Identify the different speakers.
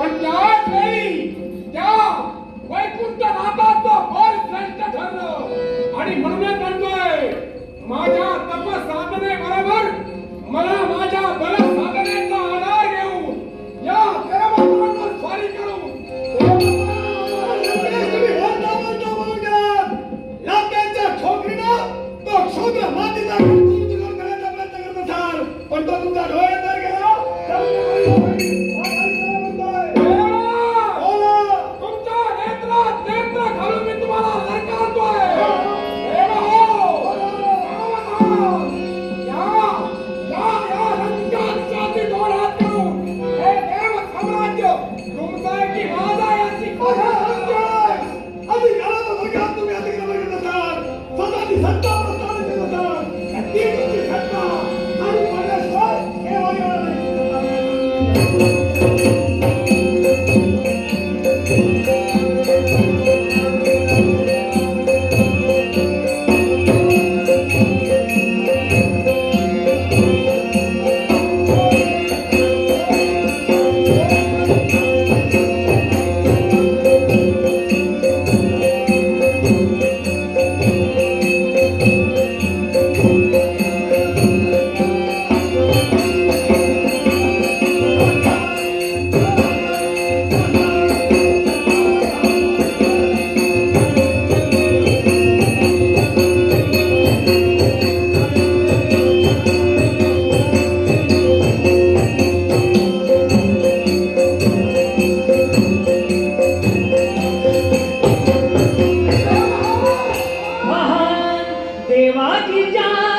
Speaker 1: पण त्याच वेळी त्या वैकुंठ तो बल श्रेष्ठ ठरलं. आणि म्हणूनच म्हणतोय माझ्या तप साधने बरोबर मला माझ्या बल साधनेचा आधार घेऊ या कर्मांवर स्वारी करू
Speaker 2: क्षुद्र मातीचा पण तो तुमचा डोळे तर गेला thank mm -hmm. you
Speaker 3: देवा की जान।